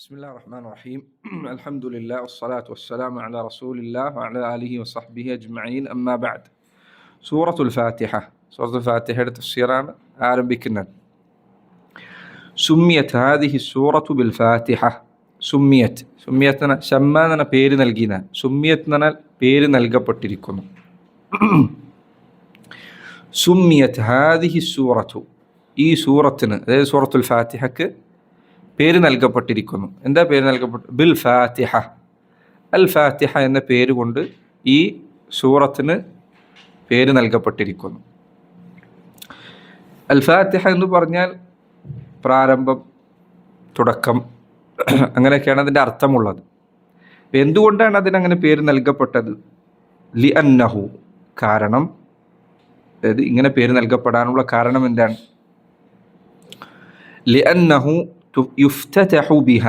بسم الله الرحمن الرحيم. الحمد لله والصلاة والسلام على رسول الله وعلى آله وصحبه أجمعين. أما بعد سورة الفاتحة. سورة الفاتحة تفسيران عربي كنن سميت هذه السورة بالفاتحة. سميت. سميتنا شماننا بيرنا الجنا سميتنا بيرنا نلقى سميت هذه السورة. إي سورة سورة الفاتحة പേര് നൽകപ്പെട്ടിരിക്കുന്നു. എന്താ പേര് നൽകപ്പെട്ടു? ബിൽ ഫാത്തിഹ. അൽ ഫാത്തിഹ എന്ന പേര് കൊണ്ട് ഈ സൂറത്തിന് പേര് നൽകപ്പെട്ടിരിക്കുന്നു. അൽ ഫാത്തിഹ എന്ന് പറഞ്ഞാൽ പ്രാരംഭം തുടക്കം അങ്ങനെയൊക്കെയാണ് അതിന്റെ അർത്ഥമുള്ളത്. എന്തുകൊണ്ടാണ് അതിനങ്ങനെ പേര് നൽകപ്പെട്ടത്? ലി അന്നഹു. കാരണം അതായത് ഇങ്ങനെ പേര് നൽകപ്പെടാനുള്ള കാരണം എന്താണ്? ലി അന്നഹു യുഫ്തഹു ബിഹ.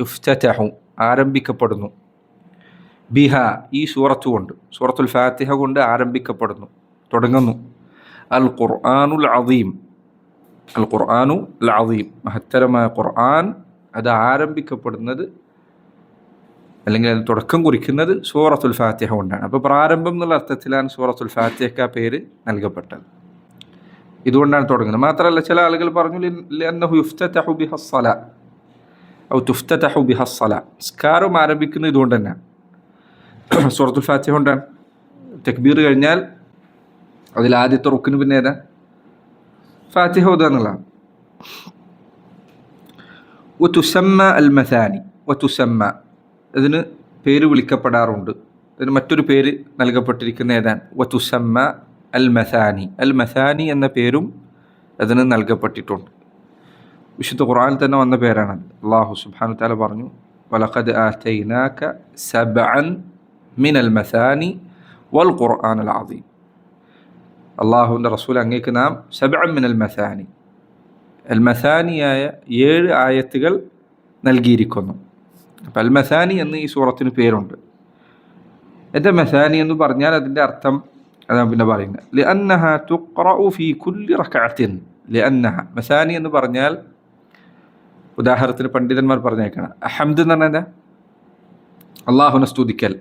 യുഫ്തഹു ആരംഭിക്കപ്പെടുന്നു. ബിഹ ഈ സൂറത്ത് കൊണ്ട് സൂറത്തുൽ ഫാത്തിഹ കൊണ്ട് ആരംഭിക്കപ്പെടുന്നു തുടങ്ങുന്നു. അൽ ഖുർആാനുൽ അദീം അൽ ഖുർആാനു അൽ അദീം മഹത്തരമായ ഖുർആൻ അത് ആരംഭിക്കപ്പെടുന്നത് അല്ലെങ്കിൽ അത് തുടക്കം കുറിക്കുന്നത് സൂറത്തുൽ ഫാത്തിഹ കൊണ്ടാണ്. അപ്പോൾ പ്രാരംഭം എന്നുള്ള അർത്ഥത്തിലാണ് സൂറത്തുൽ ഫാത്തിഹക്ക് പേര് നൽകപ്പെട്ടത്. ഇതുകൊണ്ടാണ് തുടങ്ങുന്നത്. മാത്രമല്ല ചില ആളുകൾ പറഞ്ഞു ലന്നഹു യുഫ്തഹു ബിഹസ്സല ഔ ആരംഭിക്കുന്നത് ഇതുകൊണ്ട് തന്നെ. സൂറത്തുൽ ഫാത്തിഹ കൊണ്ടാണ് തെക്ബീർ കഴിഞ്ഞാൽ അതിൽ ആദ്യത്തെ റുക്കിന് പിന്നെ ഏതാ? ഫാത്തിഹ ഓതുക എന്നുള്ളതാണ്. അൽ ഇതിന് പേര് വിളിക്കപ്പെടാറുണ്ട്. ഇതിന് മറ്റൊരു പേര് നൽകപ്പെട്ടിരിക്കുന്ന ഏതാണ്? വതുസമ്മ അൽ മസാനി അൽ മസാനി എന്ന പേരും അതിന് നൽകപ്പെട്ടിട്ടുണ്ട്. വിശുദ്ധ ഖുർആൻ തന്നെ വന്ന പേരാണത് അള്ളാഹു സുബ്ഹാനു താല പറഞ്ഞു വലഖദ് ആതൈനാക സബഅൻ മിൻ അൽ വൽ ഖുർആൻ അൽ ആദീം അള്ളാഹുവിന്റെ റസൂൽ അങ്ങേക്ക് നാം സബ്അൻ മിൻ അൽ മസാനി ഏഴ് ആയത്തുകൾ നൽകിയിരിക്കുന്നു. അപ്പം അൽ എന്ന് ഈ സൂറത്തിന് പേരുണ്ട്. എന്താ മസാനി എന്ന് പറഞ്ഞാൽ അതിന്റെ അർത്ഥം അതാണ് പിന്നെ പറയുന്നത്. ഫീ മസാനി എന്ന് പറഞ്ഞാൽ ഉദാഹരണത്തിന് പണ്ഡിതന്മാർ പറഞ്ഞേക്കണം. അഹമ്മദ് എന്ന് പറഞ്ഞാൽ അള്ളാഹുനെ സ്തുതിക്കൽ.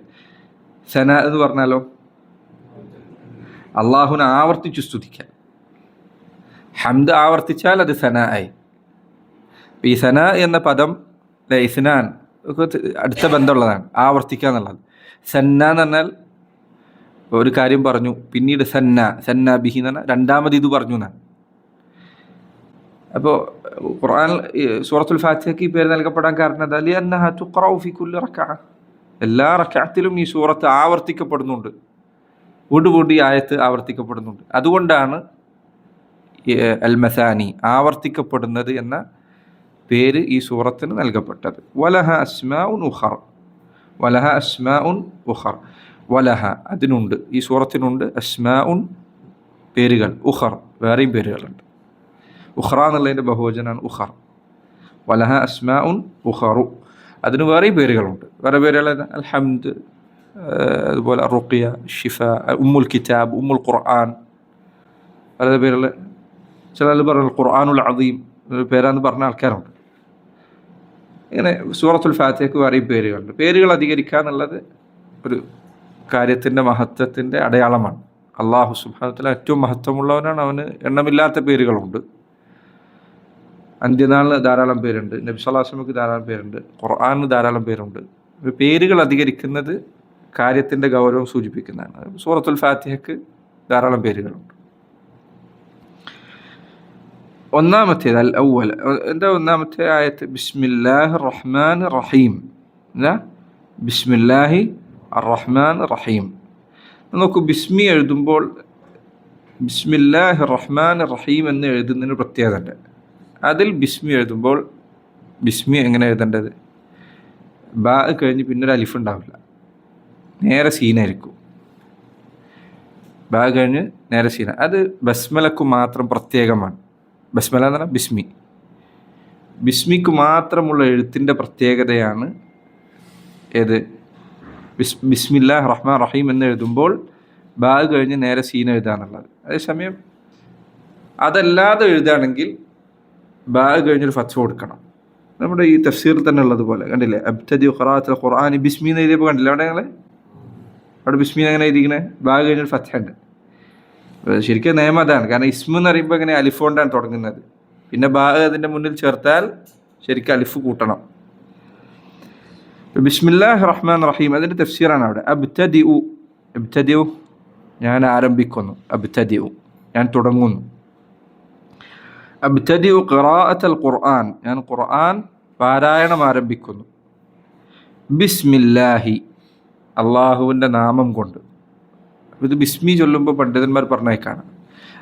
സന എന്ന് പറഞ്ഞാലോ? അള്ളാഹുനെ ആവർത്തിച്ചു സ്തുതിക്കൽ. ഹംദ് ആവർത്തിച്ചാൽ അത് സന ആയി. ഈ സന എന്ന പദം ലൈസ്നാൻ അടുത്ത ബന്ധമുള്ളതാണ്. ആവർത്തിക്കുക എന്നുള്ളത്. സന്ന എന്ന് പറഞ്ഞാൽ ഒരു കാര്യം പറഞ്ഞു. പിന്നീട് സന്ന സന്ന ബിഹി എന്ന് പറഞ്ഞാൽ രണ്ടാമത് ഇത് പറഞ്ഞു എന്നാണ്. അപ്പോൾ ഖുർആൻ സൂറത്തുൽ ഫാത്തിഹയ്ക്ക് ഈ പേര് നൽകപ്പെടാൻ കാരണം എന്താ? അലി അന്ന ഫി എല്ലാ റക്കാത്തിലും ഈ സൂറത്ത് ആവർത്തിക്കപ്പെടുന്നുണ്ട്. വീണ്ടും ആയത്ത് ആവർത്തിക്കപ്പെടുന്നുണ്ട്. അതുകൊണ്ടാണ് അൽ മസാനി ആവർത്തിക്കപ്പെടുന്നത് എന്ന പേര് ഈ സൂറത്തിന് നൽകപ്പെട്ടത്. വലഹ അസ്മാ ഉൻ ഉഹർ വലഹ അസ്മാ ഉൻ ഉഖർ. വലഹ അതിനുണ്ട്. ഈ സൂറത്തിനുണ്ട് അസ്മാ ഉൻ പേരുകൾ ഉഖർ വേറെയും പേരുകളുണ്ട്. ഉഖ്റ എന്നുള്ളതിന്റെ ബഹുവചനാണ് ഉഖർ. വലഹ അസ്മാ ഉൻ ഉഖറു. അതിന് വേറെയും പേരുകളുണ്ട്. വേറെ പേരുകൾ അൽഹംദ് അതുപോലെ റുഖിയ ഷിഫ ഉമ്മുൽ കിതാബ് ഉമ്മുൽ ഖുർആൻ. പല പേരുകൾ? ചില ആൾ പറഞ്ഞു ഖുർആാനുൽ അദീം പേരാന്ന് പറഞ്ഞ ആൾക്കാരുണ്ട്. ഇങ്ങനെ സൂറത്തുൽ ഫാത്തിഹക്ക് വേറെയും പേരുകളുണ്ട്. പേരുകൾ അധികരിക്കുക എന്നുള്ളത് ഒരു കാര്യത്തിന്റെ മഹത്വത്തിന്റെ അടയാളമാണ്. അള്ളാഹു സുബാനത്തിൽ ഏറ്റവും മഹത്വമുള്ളവനാണ്. അവന് എണ്ണമില്ലാത്ത പേരുകളുണ്ട്. അന്ത്യനാളിന് ധാരാളം പേരുണ്ട്. നബി സ്വലാസ്ലമക്ക് ധാരാളം പേരുണ്ട്. ഖുർആാനിന് ധാരാളം പേരുണ്ട്. പേരുകൾ അധികരിക്കുന്നത് കാര്യത്തിന്റെ ഗൗരവം സൂചിപ്പിക്കുന്നതാണ്. സൂറത്തുൽ ഫാത്തിഹക്ക് ധാരാളം പേരുകളുണ്ട്. ഒന്നാമത്തേത് അൽ ഔവൽ. എന്റെ ഒന്നാമത്തെ ആയത്ത്? ബിസ്മില്ലാഹി റഹ്മാൻ റഹീം. എന്താ ബിസ്മില്ലാഹി റഹ്മാൻ റഹീം നോക്കൂ ബിസ്മി എഴുതുമ്പോൾ ബിസ്മില്ലാഹി റഹ്മാൻ റഹീം എന്ന് എഴുതുന്നതിന് പ്രത്യേകത ഉണ്ട് അതിൽ ബിസ്മി എഴുതുമ്പോൾ ബിസ്മി എങ്ങനെ എഴുതേണ്ടത്? ബാ കഴിഞ്ഞ് പിന്നെ ഒരു അലിഫ് ഉണ്ടാവില്ല. നേരെ സീനായിരിക്കും. ബാ കഴിഞ്ഞ് നേരെ സീന. അത് ബസ്മലക്കു മാത്രം പ്രത്യേകമാണ്. ബസ്മല എന്ന് പറഞ്ഞാൽ ബിസ്മി. ബിസ്മിക്ക് മാത്രമുള്ള എഴുത്തിന്റെ പ്രത്യേകതയാണ് ഏത്? ബിസ് ബിസ്മില്ലാ റഹ്മാൻ റഹീം എന്ന് എഴുതുമ്പോൾ ബാ കഴിഞ്ഞ് നേരെ സീൻ എഴുതാന്നുള്ളത് അതേസമയം അതല്ലാതെ എഴുതുകയാണെങ്കിൽ ബാ കഴിഞ്ഞൊരു ഫച്ച് കൊടുക്കണം. നമ്മുടെ ഈ തഫ്സീറിൽ തന്നെ ഉള്ളതുപോലെ കണ്ടില്ലേ? അബ്തദി ഖുറാത്ത് ഖുർആനി ബിസ്മി എന്ന് എഴുതിയപ്പോൾ കണ്ടില്ലേ അവിടെ ഞങ്ങൾ അവിടെ ബിസ്മി എങ്ങനെ എഴുതിക്കണേ ബാഗ് കഴിഞ്ഞൊരു ഫത്തുണ്ട് ശരിക്കും നിയമം അതാണ് കാരണം ഇസ്മു എന്ന് പറയുമ്പോൾ ഇങ്ങനെ അലിഫോണ്ടാണ് തുടങ്ങുന്നത്. പിന്നെ ബാഗ് അതിന്റെ മുന്നിൽ ചേർത്താൽ ശരിക്കും അലിഫ് കൂട്ടണം. ബിസ്മില്ലാഹ് റഹ്മാൻ റഹീം അതിന്റെ തഫ്സീറാണ് അവിടെ. അബ്തദി ഉ ഉ ഞാൻ ആരംഭിക്കുന്നു. അബ്തദി ഉ ഞാൻ തുടങ്ങുന്നു. അബ്തദി ഉ ഖുർആൻ. ഞാൻ ഖുർആൻ പാരായണം ആരംഭിക്കുന്നു. ബിസ്മില്ലാഹി. അള്ളാഹുവിന്റെ നാമം കൊണ്ട്. ഇത് ബിസ്മി ചൊല്ലുമ്പോൾ പണ്ഡിതന്മാർ പറഞ്ഞേക്കാണ്.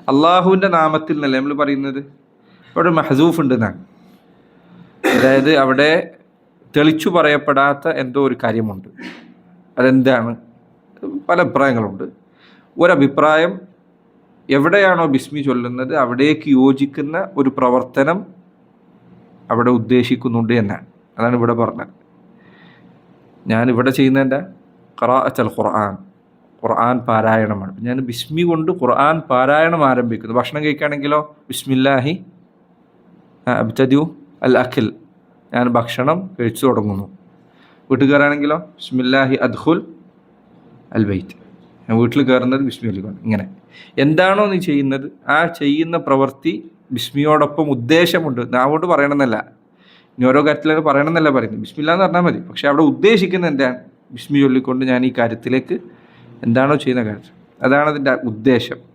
അള്ളാഹുവിന്റെ നാമത്തിൽ നിന്നല്ലേ നമ്മൾ പറയുന്നത്? അവിടെ മഹസൂഫ് ഉണ്ട് എന്നാണ് അതായത് അവിടെ തെളിച്ചു പറയപ്പെടാത്ത എന്തോ ഒരു കാര്യമുണ്ട്. അതെന്താണ്? പല അഭിപ്രായങ്ങളുണ്ട്. ഒരഭിപ്രായം എവിടെയാണോ ബിസ്മി ചൊല്ലുന്നത് അവിടേക്ക് യോജിക്കുന്ന ഒരു പ്രവർത്തനം അവിടെ ഉദ്ദേശിക്കുന്നുണ്ട് എന്നാണ്. അതാണ് ഇവിടെ പറഞ്ഞത്. ഞാൻ ഇവിടെ ചെയ്യുന്നതിന്റെ ഖറാഅത്തൽ ഖുർആൻ. ഖുർആൻ പാരായണമാണ്. ഞാൻ ബിസ്മി കൊണ്ട് ഖുർആൻ പാരായണം ആരംഭിക്കുന്നു. ഭക്ഷണം കഴിക്കുകയാണെങ്കിലോ? ബിസ്മില്ലാഹി. അബ്തദ്യു അൽ അഖിൽ. ഞാൻ ഭക്ഷണം കഴിച്ചു തുടങ്ങുന്നു. വീട്ടുകാരാണെങ്കിലോ? ബിസ്മില്ലാഹി അദ്ഹുൽ അൽ ബൈത്ത്. ഞാൻ വീട്ടിൽ കയറുന്നത് ബിസ്മി അല്ലിക്കൊണ്ട് ഇങ്ങനെ. എന്താണോ നീ ചെയ്യുന്നത്? ആ ചെയ്യുന്ന പ്രവൃത്തി ബിസ്മിയോടൊപ്പം ഉദ്ദേശമുണ്ട്. ഞാൻ നാവോട്ട് പറയണമെന്നല്ല. ഇനി ഓരോ കാര്യത്തിലൊക്കെ പറയണമെന്നല്ല പറയുന്നത്. ബിസ്മില്ല എന്ന് പറഞ്ഞാൽ മതി. പക്ഷേ അവിടെ ഉദ്ദേശിക്കുന്നത് എന്താണ്? ബിസ്മി ചൊല്ലിക്കൊണ്ട് ഞാൻ ഈ കാര്യത്തിലേക്ക് എന്താണോ ചെയ്യുന്ന കാര്യം അതാണ് അതിന്റെ ഉദ്ദേശം.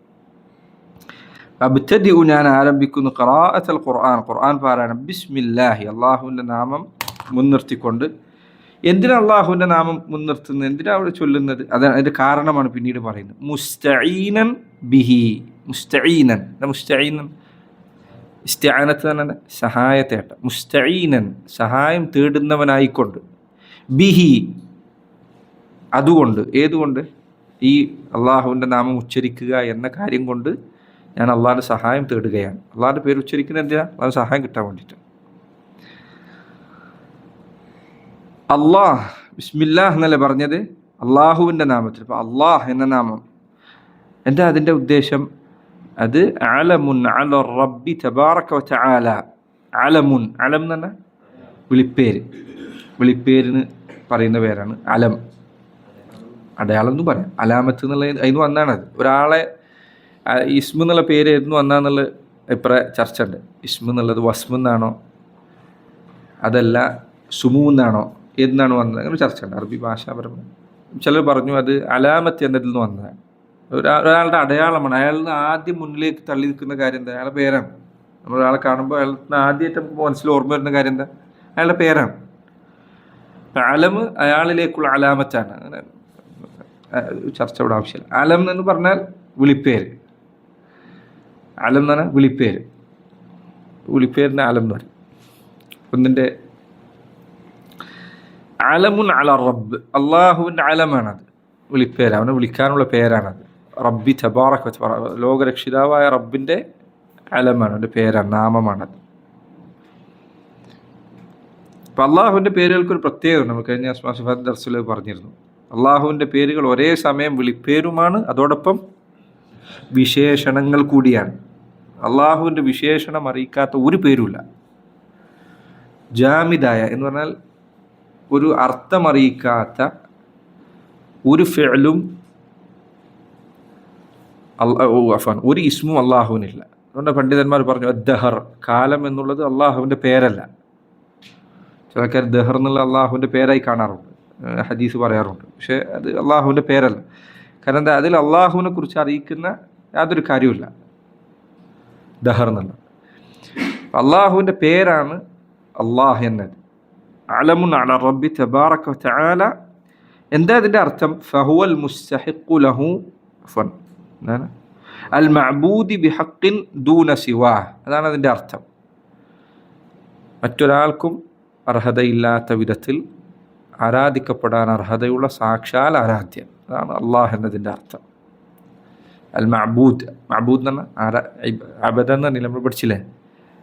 അബ്തദി ഞാൻ ആരംഭിക്കുന്നു ഖറാഅത്തൽ ഖുർആൻ ഖുർആൻ പാരായണം. ബിസ്മില്ലാഹി. അള്ളാഹുവിന്റെ നാമം മുൻനിർത്തിക്കൊണ്ട്. എന്തിനാ അള്ളാഹുവിന്റെ നാമം മുൻനിർത്തുന്നത്? എന്തിനാ അവിടെ ചൊല്ലുന്നത്? അത് അതിന്റെ കാരണമാണ് പിന്നീട് പറയുന്നത്. മുസ്തഈനൻ ബിഹി. മുസ്തഈനൻ. മുസ്തഈനൻ? ഇസ്ത്യാനത്ത് തന്നെ സഹായത്തേട്ട മുസ്തഈനൻ. സഹായം തേടുന്നവനായിക്കൊണ്ട്. ബിഹി. അതുകൊണ്ട്. ഏതുകൊണ്ട്? ഈ അള്ളാഹുവിന്റെ നാമം ഉച്ചരിക്കുക എന്ന കാര്യം കൊണ്ട് ഞാൻ അള്ളാഹിന്റെ സഹായം തേടുകയാണ്. അള്ളാഹിന്റെ പേര് ഉച്ചരിക്കുന്നത് എന്തിനാ? അള്ളാഹിന്റെ സഹായം കിട്ടാൻ വേണ്ടിയിട്ട്. അള്ളാഹ് ബിസ്മില്ലാഹ് എന്നല്ലേ പറഞ്ഞത്? അള്ളാഹുവിന്റെ നാമത്തിൽ. ഇപ്പോൾ അള്ളാഹ് എന്ന നാമം. എന്താ അതിന്റെ ഉദ്ദേശം? അത് അലമുൻ അല റബ്ബി വച്ച ആല അലമുൻ. അലം എന്ന് വിളിപ്പേര്. വിളിപ്പേരിന് പറയുന്ന പേരാണ് അലം. അടയാളം എന്നും പറയാം. അലാമത്ത് എന്നുള്ള അതിന് വന്നാണത്. ഒരാളെ ഇസ്മ എന്നുള്ള പേര് എന്ന് വന്നാന്നുള്ള ഇപ്പറ ചർച്ച ഉണ്ട് ഇസ്മു എന്നുള്ളത് വസ്മു എന്നാണോ? അതല്ല സുമു എന്നാണോ? എന്നാണ് വന്നത്? അങ്ങനെ ചർച്ച ഉണ്ട് അറബി ഭാഷാപരമായി. ചിലർ പറഞ്ഞു അത് അലാമത്ത് എന്നതിൽ നിന്ന് വന്നതാണ്. ഒരാളുടെ അടയാളമാണ്. അയാളിന് ആദ്യം മുന്നിലേക്ക് തള്ളി നിൽക്കുന്ന കാര്യം എന്താ? അയാളുടെ പേരാണ്. നമ്മൾ ഒരാളെ കാണുമ്പോൾ അയാൾക്ക് ആദ്യമായിട്ട് നമുക്ക് മനസ്സിൽ ഓർമ്മ വരുന്ന കാര്യം എന്താ? അയാളുടെ പേരാണ്. അലം അയാളിലേക്കുള്ള അലാമത്താണ്. അങ്ങനെ ചർച്ച ഇവിടെ ആവശ്യമില്ല. അലം എന്ന് പറഞ്ഞാൽ വിളിപ്പേര്. അലം എന്ന് പറഞ്ഞാൽ വിളിപ്പേര്. വിളിപ്പേരിന് അലം എന്ന് പറയും. ഒന്നിന്റെ അലമുൻ അല റബ്ബ്. അള്ളാഹുവിന്റെ അലമാണത്. വിളിപ്പേര്. അവനെ വിളിക്കാനുള്ള പേരാണത്. റബ്ബി തബാറക് ലോകരക്ഷിതാവായ റബ്ബിന്റെ അലമാണ്. അവന്റെ പേരാണ്. നാമമാണത്. അപ്പം അള്ളാഹുവിന്റെ പേരുകൾക്കൊരു പ്രത്യേകത നമ്മൾ കഴിഞ്ഞ അസ്മാസിഫാദ് ദർസിൽ പറഞ്ഞിരുന്നു. അള്ളാഹുവിന്റെ പേരുകൾ ഒരേ സമയം വിളിപ്പേരുമാണ്. അതോടൊപ്പം വിശേഷണങ്ങൾ കൂടിയാണ്. അള്ളാഹുവിന്റെ വിശേഷണം അറിയിക്കാത്ത ഒരു പേരുമില്ല. ജാമിദായ എന്ന് പറഞ്ഞാൽ ഒരു അർത്ഥമറിയിക്കാത്ത ഒരു ഫെലും അഫാൻ ഒരു ഇസ്മും അള്ളാഹുവിനില്ല. അതുകൊണ്ട് പണ്ഡിതന്മാർ പറഞ്ഞു ദഹർ കാലം എന്നുള്ളത് അള്ളാഹുവിന്റെ പേരല്ല. ചിലക്കാർ ദഹർ എന്നുള്ള അള്ളാഹുവിന്റെ പേരായി കാണാറുണ്ട്. ഹദീസ് പറയാറുണ്ട്. പക്ഷേ അത് അള്ളാഹുവിന്റെ പേരല്ല. കാരണം എന്താ? അതിൽ അള്ളാഹുവിനെ കുറിച്ച് അറിയിക്കുന്ന യാതൊരു കാര്യമില്ല ദഹർ എന്നുള്ളത് അള്ളാഹുവിന്റെ പേരാണ് അള്ളാഹ് എന്നത്. അലമുൻ അല റബ്ബി തബാറക തആല. എന്താ അതിന്റെ അർത്ഥം? ഫഹുവൽ മുസ്തഹിഖു ലഹു ഫൻ അൽ മഅബൂദി ബിഹഖിൻ ദൂന സിവാ. അതാണ് അതിന്റെ അർത്ഥം. മറ്റൊരാൾക്കും അർഹതയില്ലാത്ത വിധത്തിൽ ആരാധിക്കപ്പെടാൻ അർഹതയുള്ള സാക്ഷാൽ ആരാധ്യൻ. അതാണ് അള്ളാഹ് എന്നതിന്റെ അർത്ഥം. അൽ മഅബൂദ് മഅബൂദ് എന്ന് പറഞ്ഞാൽ അബദ എന്ന് പറഞ്ഞില്ല നമ്മൾ പഠിച്ചില്ലേ?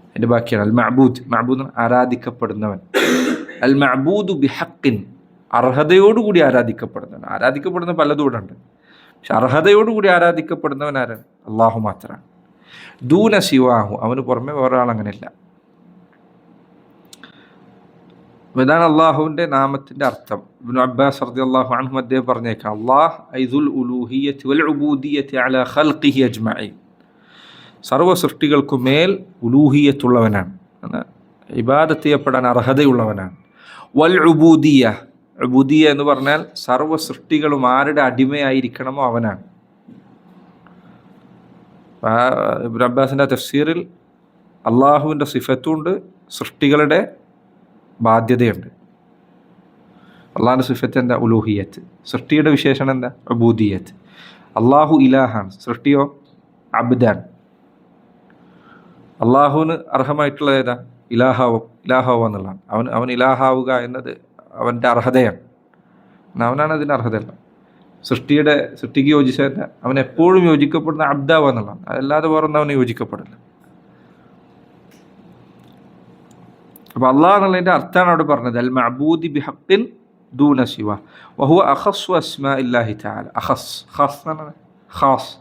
അതിന്റെ ബാക്കിയാണ്. അൽ മഅബൂദ് മഅബൂദ് ആരാധിക്കപ്പെടുന്നവൻ. അൽ മഅബൂദു ബിഹക്കിൻ അർഹതയോടുകൂടി ആരാധിക്കപ്പെടുന്നവൻ. ആരാധിക്കപ്പെടുന്ന പലതും ഇവിടെ ഉണ്ട്. പക്ഷെ അർഹതയോടുകൂടി ആരാധിക്കപ്പെടുന്നവൻ ആരാണ് അള്ളാഹു മാത്രമാണ് ദൂന ശിവാഹു അവന് പുറമെ വേറെ ഇതാണ് അള്ളാഹുവിന്റെ നാമത്തിന്റെ അർത്ഥം. ഇബ്നു അബ്ബാസ് റതി അള്ളാഹു അൻഹു അദ്ദേഹം പറഞ്ഞേക്കാം. അള്ളാഹ് ഐദുൽ ഉലൂഹിയത്ത് വൽ ഉബൂദിയത്ത് അല ഖൽഖിഹി അജ്മായി സർവ സൃഷ്ടികൾക്കു മേൽ ഉലൂഹിയത്തുള്ളവനാണ്. ഇബാദത്ത് ചെയ്യപ്പെടാൻ അർഹതയുള്ളവനാണ്. വൽ ഉബൂദിയ. ഉബൂദിയ എന്ന് പറഞ്ഞാൽ സർവ സൃഷ്ടികളും ആരുടെ അടിമയായിരിക്കണമോ അവനാണ്. ഇബ്നു അബ്ബാസിന്റെ തഫ്സീറിൽ അള്ളാഹുവിന്റെ സിഫത്തുണ്ട് സൃഷ്ടികളുടെ ബാധ്യതയുണ്ട്. അള്ളാഹിന്റെ സിഫത്ത് എന്താ? ഉലൂഹിയത്ത് സൃഷ്ടിയുടെ വിശേഷണം എന്താ? അബൂദിയത്ത് അള്ളാഹു ഇലാഹാണ്. സൃഷ്ടിയോ? അബ്ദാൻ അള്ളാഹുവിന് അർഹമായിട്ടുള്ള ഏതാ? ഇലാഹാവും? ഇലാഹാവ് എന്നുള്ളതാണ്. അവൻ അവൻ ഇലാഹാവുക എന്നത് അവന്റെ അർഹതയാണ്. അവനാണ് അതിന്റെ അർഹതയല്ല. സൃഷ്ടിയുടെ സൃഷ്ടിക്ക് യോജിച്ചതല്ല അവൻ എപ്പോഴും യോജിക്കപ്പെടുന്ന അബ്ദാവ് എന്നുള്ളതാണ്. അതല്ലാതെ വേറൊന്നും അവന് യോജിക്കപ്പെടില്ല. അപ്പോൾ അള്ളാഹ് എന്നുള്ളതിന്റെ അർത്ഥമാണ് അവിടെ പറഞ്ഞത്. അൽ മഅബൂദി ബിഹക്കിൻ ദൂന ശിവ വഹു അഹസ് വസ്മ ഇല്ലാഹി തആല. അഖസ് ഹാസ് ഹാസ്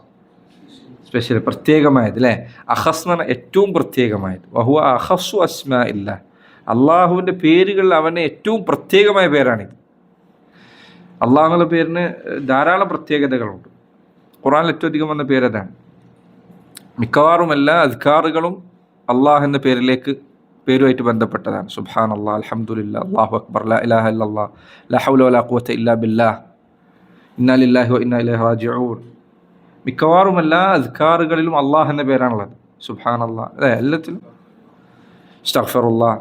സ്പെഷ്യൽ പ്രത്യേകമായത് അല്ലേ? അഹസ് എന്ന് ഏറ്റവും പ്രത്യേകമായത്. വഹു അഹസു അസ്മ ഇല്ല അള്ളാഹുവിന്റെ പേരുകളിൽ അവന് ഏറ്റവും പ്രത്യേകമായ പേരാണിത് അള്ളാഹ് എന്നുള്ള പേരിന് ധാരാളം പ്രത്യേകതകളുണ്ട്. ഖുറാനിൽ ഏറ്റവും അധികം വന്ന പേരതാണ് മിക്കവാറും എല്ലാ അധികാറുകളും അള്ളാഹ് എന്ന പേരിലേക്ക് പേരുമായിട്ട് ബന്ധപ്പെട്ടതാണ്. സുബാൻ അള്ളാഹ് അലഹമുല്ല അള്ളാഹു അക്ബർ ലാ ഇലാഹ ഇല്ലല്ലാ ലാ ഹൗല വലാ ഖുവത ഇല്ലാ ബില്ലാ ഇന്നാലില്ലാഹു ഇന്നാ മിക്കവാറും എല്ലാ അധികാറുകളിലും അള്ളാഹ് എന്ന പേരാണുള്ളത്. സുബാൻ അള്ളാഹ് അതെ എല്ലാത്തിലും. സ്റ്റഫറുല്ലാ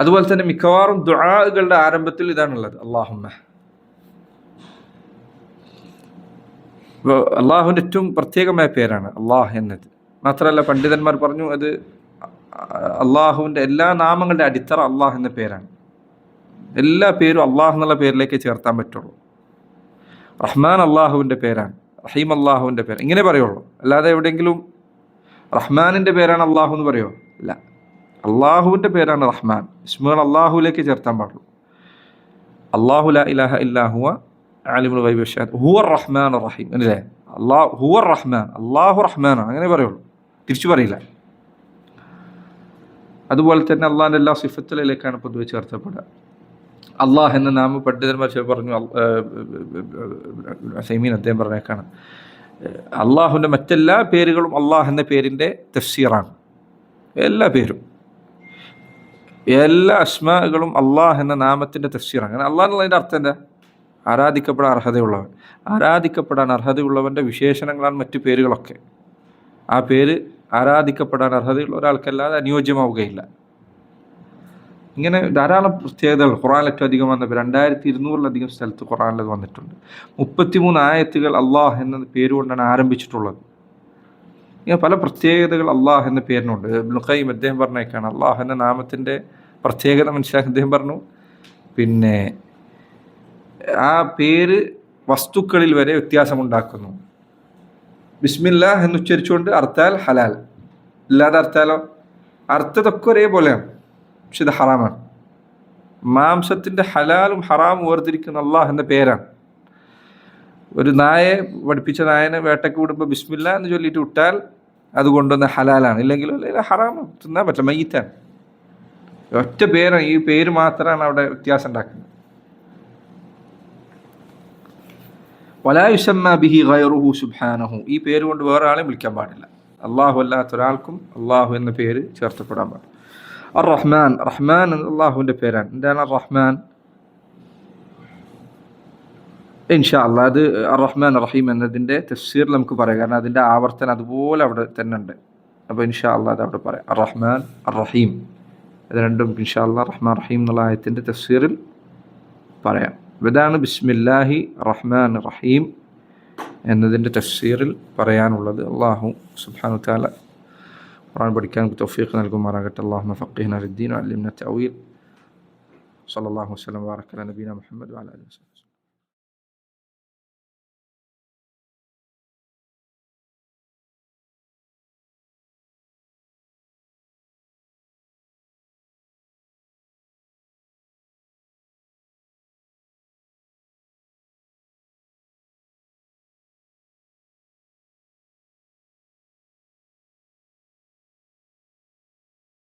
അതുപോലെ തന്നെ മിക്കവാറും ദുആകളുടെ ആരംഭത്തിൽ ഇതാണുള്ളത്. അള്ളാഹുമ്മ അള്ളാഹുവിന്റെ ഏറ്റവും പ്രത്യേകമായ പേരാണ് അള്ളാഹ് എന്നത്. മാത്രമല്ല പണ്ഡിതന്മാർ പറഞ്ഞു അത് അള്ളാഹുവിന്റെ എല്ലാ നാമങ്ങളുടെ അടിത്തറ അള്ളാഹ് എന്ന പേരാണ്. എല്ലാ പേരും അള്ളാഹ് എന്നുള്ള പേരിലേക്ക് ചേർത്താൻ പറ്റുള്ളൂ. റഹ്മാൻ അള്ളാഹുവിന്റെ പേരാണ് റഹീം അള്ളാഹുവിന്റെ പേര് ഇങ്ങനെ പറയുള്ളൂ. അല്ലാതെ എവിടെയെങ്കിലും റഹ്മാനിന്റെ പേരാണ് അള്ളാഹു എന്ന് പറയുമോ അല്ല അള്ളാഹുവിന്റെ പേരാണ് റഹ്മാൻ. ഇസ്മുകൾ അള്ളാഹുവിലേക്ക് ചേർത്താൻ പാടുള്ളൂ. അള്ളാഹു ല ഇലാഹ ഇല്ലാഹുവ ആലിമുൽ വൈബ് ഹുവർ റഹ്മാൻ റഹീം. അല്ലേ? അള്ളാഹു ഹുവർ റഹ്മാൻ. അള്ളാഹു റഹ്മാനാണ്. അങ്ങനെ പറയുള്ളൂ. തിരിച്ചു പറയില്ല. അതുപോലെ തന്നെ അള്ളാഹിന്റെ എല്ലാ സിഫത്തുകളിലേക്കാണ് പൊതുവെ ചേർത്തപ്പെടുക. അള്ളാഹ് എന്ന നാമ പണ്ഡിതന്മാർ പറഞ്ഞു സൈമീൻ അദ്ദേഹം പറഞ്ഞേക്കാണ്. അള്ളാഹുവിന്റെ മറ്റെല്ലാ പേരുകളും അള്ളാഹ് എന്ന പേരിന്റെ തഫ്സീറാണ്. എല്ലാ പേരും. എല്ലാ അസ്മകളും അള്ളാഹ് എന്ന നാമത്തിന്റെ തഫ്സീറാണ്. കാരണം അള്ളാഹ് എന്നുള്ളതിന്റെ അർത്ഥം എന്താ? ആരാധിക്കപ്പെടാൻ അർഹതയുള്ളവൻ. ആരാധിക്കപ്പെടാൻ അർഹതയുള്ളവന്റെ വിശേഷണങ്ങളാണ് മറ്റു പേരുകളൊക്കെ. ആ പേര് ആരാധിക്കപ്പെടാൻ അർഹതയുള്ള ഒരാൾക്കല്ലാതെ അനുയോജ്യമാവുകയില്ല. ഇങ്ങനെ ധാരാളം പ്രത്യേകതകൾ ഖുറാൻ ഏറ്റവും അധികം വന്നപ്പോൾ രണ്ടായിരത്തി ഇരുന്നൂറിലധികം സ്ഥലത്ത് ഖുറാനിൽ വന്നിട്ടുണ്ട്. മുപ്പത്തിമൂന്ന് ആയത്തുകൾ അള്ളാഹ് എന്ന പേരുകൊണ്ടാണ് ആരംഭിച്ചിട്ടുള്ളത്. ഇങ്ങനെ പല പ്രത്യേകതകൾ അള്ളാഹ് എന്ന പേരിനുണ്ട്. ഖൈം അദ്ദേഹം പറഞ്ഞേക്കാണ് അള്ളാഹ് എന്ന നാമത്തിന്റെ പ്രത്യേകത മനസ്സിലാക്കി അദ്ദേഹം പറഞ്ഞു. പിന്നെ ആ പേര് വസ്തുക്കളിൽ വരെ വ്യത്യാസമുണ്ടാക്കുന്നു. ബിസ്മില്ല എന്ന് ഉച്ചരിച്ചുകൊണ്ട് അർത്ഥാൽ ഹലാൽ. ഇല്ലാതെ അർത്ഥാലോ അർത്ഥതൊക്കെ ഒരേപോലെയാണ്. പക്ഷെ ഇത് ഹറാമാണ്. മാംസത്തിന്റെ ഹലാലും ഹറാമും വേർതിരിക്കുന്ന അള്ളാഹ് എന്ന പേരാണ്. ഒരു നായെ പഠിപ്പിച്ച നായനെ വേട്ടയ്ക്ക് വിടുമ്പോൾ ബിസ്മില്ല എന്ന് ചൊല്ലിയിട്ട് വിട്ടാൽ അത് കൊണ്ടുവന്ന ഹലാലാണ്. ഇല്ലെങ്കിൽ ഹറാമാണ് തിന്നാൻ പറ്റില്ല. മയ്യത്താണ്. ഒറ്റ പേരാണ്. ഈ പേര് മാത്രമാണ് അവിടെ വ്യത്യാസം ഉണ്ടാക്കുന്നത്. ഈ പേര് കൊണ്ട് വേറെ ആളെയും വിളിക്കാൻ പാടില്ല. അള്ളാഹു അല്ലാത്ത ഒരാൾക്കും അള്ളാഹു എന്ന പേര് ചേർത്തപ്പെടാൻ പാടില്ല. അർ റഹ്മാൻ റഹ്മാൻ അള്ളാഹുവിന്റെ പേരാണ്. എന്താണ് അർ റഹ്മാൻ ഇൻഷാ അല്ലാ അത് അർ റഹ്മാൻ റഹീം എന്നതിന്റെ തഫ്സീർ നമുക്ക് പറയാം. കാരണം അതിന്റെ ആവർത്തനം അതുപോലെ അവിടെ തന്നെ ഉണ്ട്. അപ്പോൾ ഇൻഷാ അല്ലാ അത് അവിടെ പറയാം. അർ റഹ്മാൻ അർ റഹീം ഇത് രണ്ടും ഇൻഷാ അല്ലാ റഹ്മാൻ റഹീം എന്നുള്ള ആയത്തിന്റെ തഫ്സീറിൽ പറയാം. ഇതാണ് ബിസ്മില്ലാഹി റഹ്മാൻ റഹീം എന്നതിൻ്റെ തഫ്സീറിൽ പറയാനുള്ളത് അള്ളാഹു സുബ്ഹാനു താല ഖുർആൻ പഠിക്കാൻ തൗഫീഖ് നൽകുമാറാകട്ടെ അള്ളാഹു ഫഖീഹ്ന ഫിദ്ദീൻ അലിംന തഅവീൽ സല്ലല്ലാഹു വസല്ലം വബറക അല നബീന മുഹമ്മദ് വഅല ആലിഹി വസല്ലം